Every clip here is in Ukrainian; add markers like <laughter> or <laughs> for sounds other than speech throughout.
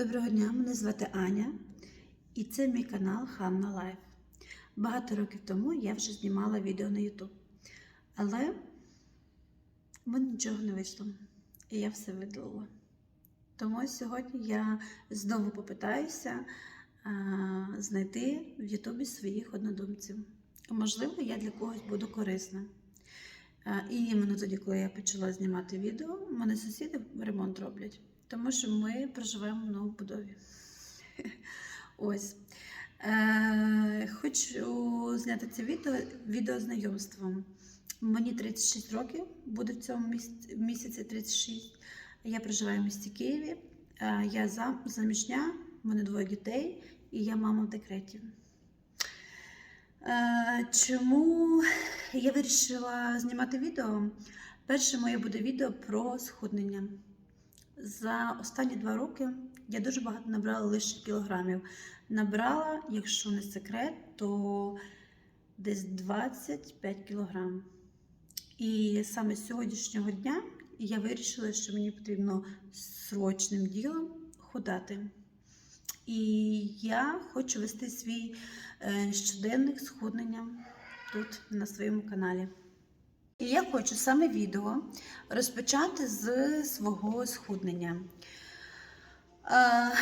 Доброго дня, мене звати Аня, і це мій канал Ханна Лайф. Багато років тому я вже знімала відео на YouTube, але в мене нічого не вийшло, і я все видалила. Тому сьогодні я знову попитаюся а, знайти в Ютубі своїх однодумців. Можливо, я для когось буду корисна. А, І іменно тоді, коли я почала знімати відео, мене сусіди ремонт роблять, тому що ми проживаємо в новобудові. <laughs> Ось. Е, хочу зняти це відео, відео знайомством. Мені 36 років, буде в цьому місяці, місяці 36. Я проживаю в місті Києві. Е, я зам, заміжня, в мене двоє дітей, і я мама в декреті. Е, Чому я вирішила знімати відео? Перше моє буде відео про схуднення. За останні два роки я дуже багато набрала лише кілограмів. Набрала, якщо не секрет, то десь 25 кілограм. І саме з сьогоднішнього дня я вирішила, що мені потрібно срочним ділом худати. І я хочу вести свій е, щоденник схуднення тут на своєму каналі. І я хочу саме відео розпочати з свого схуднення. Е,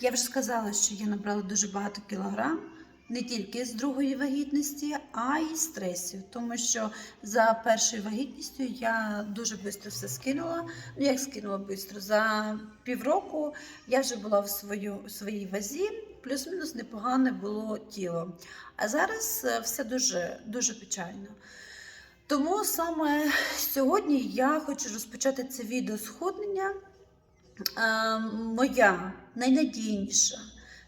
я вже сказала, що я набрала дуже багато кілограм, не тільки з другої вагітності, а й з стресів. Тому що за першою вагітністю я дуже швидко все скинула. Ну, як скинула швидко? За півроку я вже була в свою, в своїй вазі, плюс-мінус непогане було тіло. А зараз е, все дуже, дуже печально. Тому саме сьогодні я хочу розпочати це відео схуднення. Е, моя найнадійніша,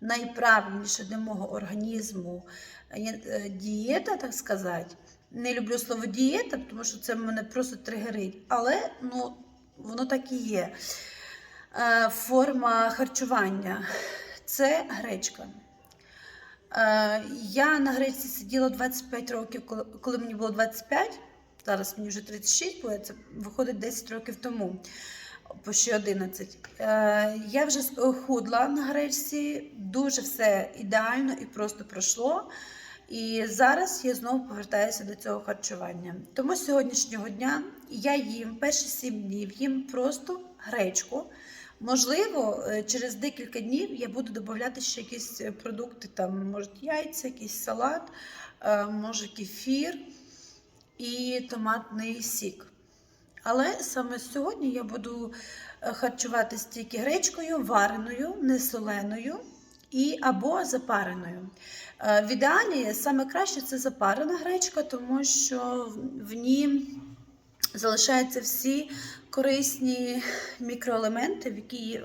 найправильніша для мого організму е, е, дієта, так сказати. Не люблю слово дієта, тому що це мене просто тригерить, але ну, воно так і є. Форма харчування це гречка. Е, Я на гречці сиділа 25 років, коли- мені було 25, зараз мені вже 36, бо це виходить 10 років тому, по ще 11. Е, Я вже худла на гречці, дуже все ідеально і просто пройшло. І зараз я знову повертаюся до цього харчування. Тому з сьогоднішнього дня я їм перші 7 днів їм просто гречку. Можливо, е, через декілька днів я буду додати ще якісь е, продукти, там, може, яйця, якийсь салат, е, може кефір і томатний сік. Але саме сьогодні я буду харчуватися тільки гречкою, вареною, не соленою і або запареною. В ідеалі саме краще це запарена гречка, тому що в ній залишаються всі корисні мікроелементи, в які,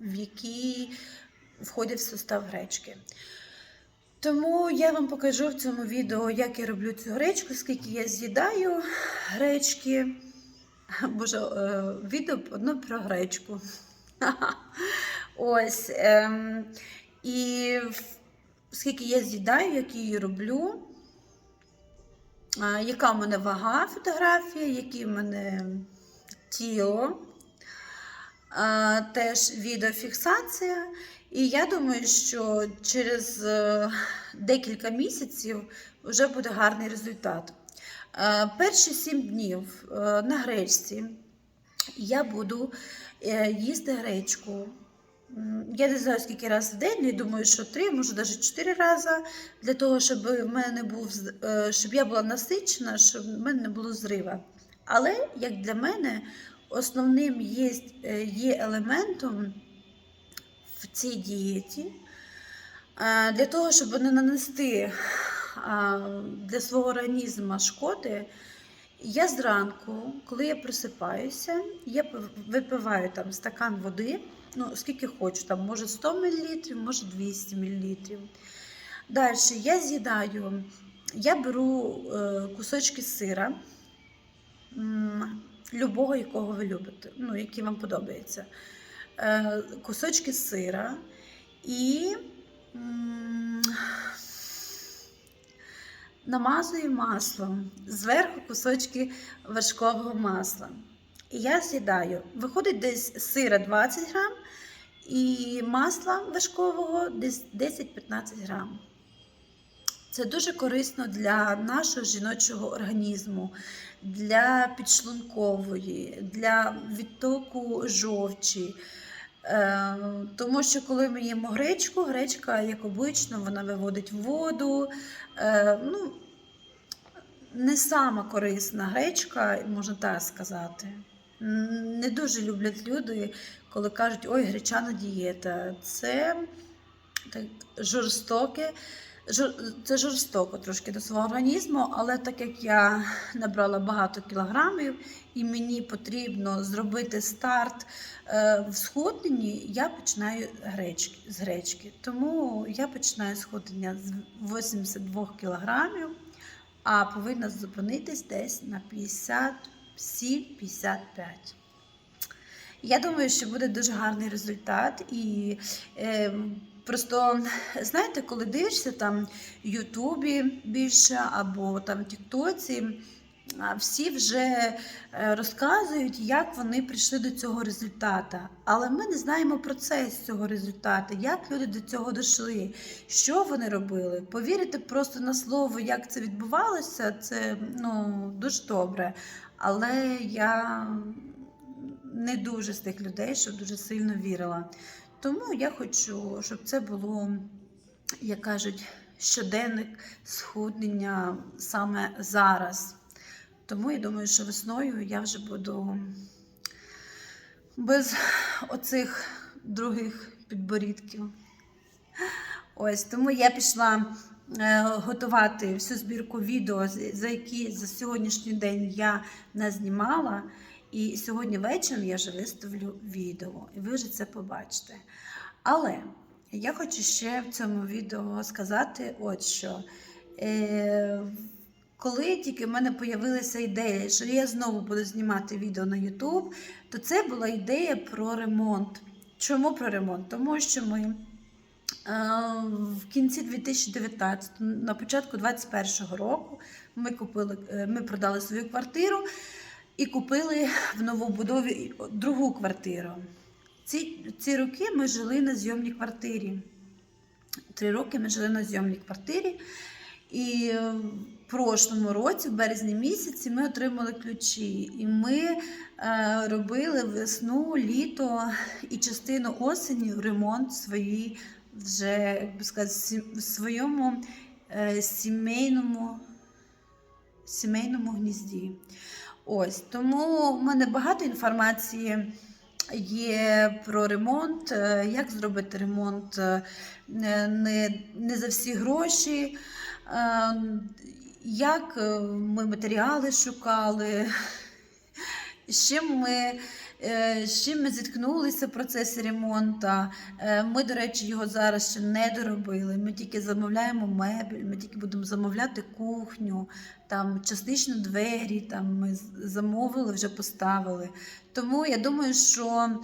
в які входять в состав гречки. Тому я вам покажу в цьому відео, як я роблю цю гречку, скільки я з'їдаю гречки. <laughs> Боже, е, відео одно про гречку. <laughs> Ось. Ем, і скільки я з'їдаю, як її роблю. Яка в мене вага фотографія, які в мене тіло, теж відеофіксація. І я думаю, що через е, декілька місяців вже буде гарний результат. Е, Перші сім днів е, на гречці я буду їсти гречку. Я не знаю, скільки разів в день, я думаю, що три, може навіть чотири рази, для того, щоб в мене був щоб я була насичена, щоб в мене не було зрива. Але як для мене, основним є, е, є елементом в цій дієті е, для того, щоб не нанести для свого організму шкоди. Я зранку, коли я просипаюся, я випиваю там стакан води, ну скільки хочу, там може 100 мл, може 200 мл. Далі я з'їдаю, я беру е, кусочки сира, любого, якого ви любите, ну, який вам подобається. Е, кусочки сира і намазую маслом, зверху кусочки вершкового масла. І я з'їдаю. Виходить десь сира 20 грам і масла вершкового десь 10-15 грам. Це дуже корисно для нашого жіночого організму, для підшлункової, для відтоку жовчі. Е, тому що коли ми їмо гречку, гречка, як обично, вона виводить воду. Е, ну, не сама корисна гречка, можна так сказати. Не дуже люблять люди, коли кажуть, ой, гречана дієта. Це так, жорстоке. Це жорстоко трошки до свого організму, але так як я набрала багато кілограмів і мені потрібно зробити старт е, в схудненні, я починаю з гречки. Тому я починаю схуднення з 82 кілограмів, а повинна зупинитись десь на 57-55. Я думаю, що буде дуже гарний результат. І е, просто, знаєте, коли дивишся там Ютубі більше або там Тіктоці, всі вже е, розказують, як вони прийшли до цього результату. Але ми не знаємо процес цього результату, як люди до цього дійшли, що вони робили. Повірити просто на слово, як це відбувалося, це ну, дуже добре. Але я не дуже з тих людей, що дуже сильно вірила. Тому я хочу, щоб це було, як кажуть, щоденник схуднення саме зараз. Тому я думаю, що весною я вже буду без оцих других підборідків. Ось тому я пішла е, готувати всю збірку відео, за які за сьогоднішній день я не знімала. І сьогодні вечором я вже виставлю відео, і ви вже це побачите. Але я хочу ще в цьому відео сказати, от що. Е, коли тільки в мене з'явилася ідея, що я знову буду знімати відео на YouTube, то це була ідея про ремонт. Чому про ремонт? Тому що ми е, в кінці 2019, на початку 2021 року, ми купили, е, ми продали свою квартиру і купили в новобудові другу квартиру. Ці, ці роки ми жили на зйомній квартирі. Три роки ми жили на зйомній квартирі. І в прошлому році, в березні місяці, ми отримали ключі. І ми е, робили весну, літо і частину осені ремонт своїй вже, як би сказати, в своєму е, сімейному, сімейному гнізді. Ось тому в мене багато інформації є про ремонт, е, як зробити ремонт е, не, не за всі гроші, е, як ми матеріали шукали, <laughs> з чим ми. Е, З чим ми зіткнулися в процесі ремонту. Е, Ми, до речі, його зараз ще не доробили. Ми тільки замовляємо мебель, ми тільки будемо замовляти кухню, там частично двері. Там ми замовили, вже поставили. Тому я думаю, що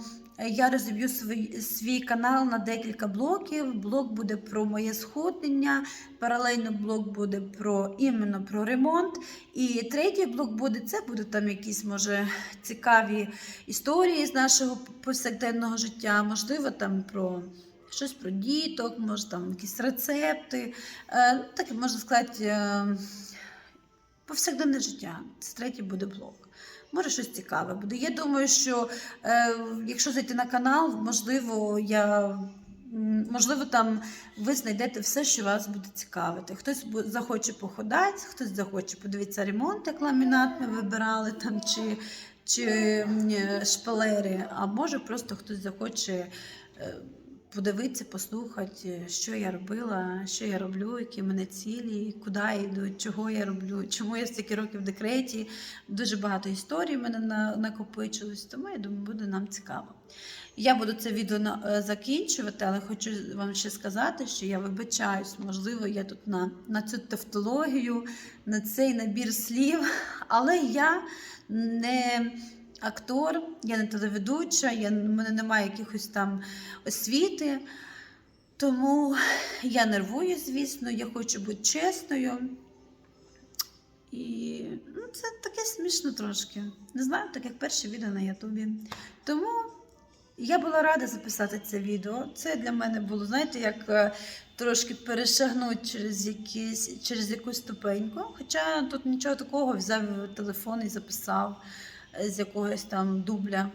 я розіб'ю свій, свій канал на декілька блоків. Блок буде про моє схуднення, паралельно блок буде про іменно про ремонт. І третій блок буде це буде там якісь може цікаві історії з нашого повсякденного життя, можливо, там про. Щось про діток, може там якісь рецепти. Е, так можна сказати, е, повсякденне життя. Це третій буде блок. Може, щось цікаве буде. Я думаю, що е, якщо зайти на канал, можливо, я. Можливо, там ви знайдете все, що вас буде цікавити. Хтось захоче походати, хтось захоче подивитися ремонт, як ламінат ми вибирали там, чи, чи е, шпалери, а може просто хтось захоче е, подивитися, послухати, що я робила, що я роблю, які в мене цілі, куди я йду, чого я роблю, чому я стільки років в декреті. Дуже багато історій в мене накопичилось, тому я думаю, буде нам цікаво. Я буду це відео е, закінчувати, але хочу вам ще сказати, що я вибачаюсь, можливо, я тут на, на цю тавтологію, на цей набір слів, але я не актор, я не телеведуча, я, в мене немає якихось там освіти. Тому я нервую, звісно, я хочу бути чесною. І ну, це таке смішно трошки. Не знаю, так як перше відео на Ютубі. Тому Я була рада записати це відео. Це для мене було, знаєте, як е, трошки перешагнути через, якісь, через якусь ступеньку. Хоча тут нічого такого, взяв телефон і записав з якогось там дубля.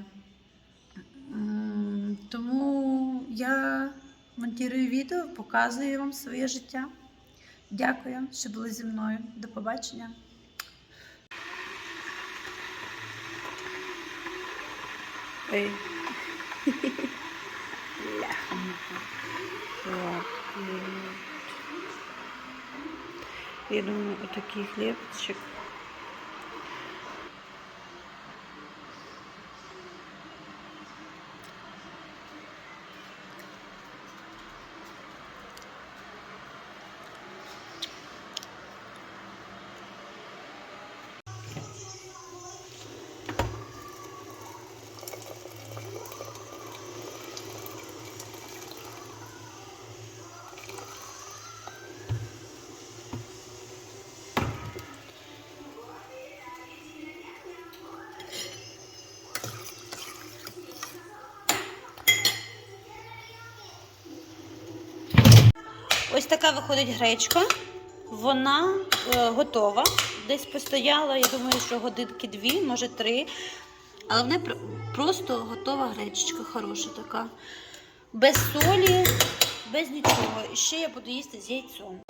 Тому я монтую відео, показую вам своє життя. Дякую, що були зі мною. До побачення. Ой. Я думаю, отакий хлібчик. Така виходить гречка. Вона е, готова. Десь постояла, я думаю, що годинки дві, може три. Але вона пр- просто готова гречечка, хороша така. Без солі, без нічого. І ще я буду їсти з яйцом.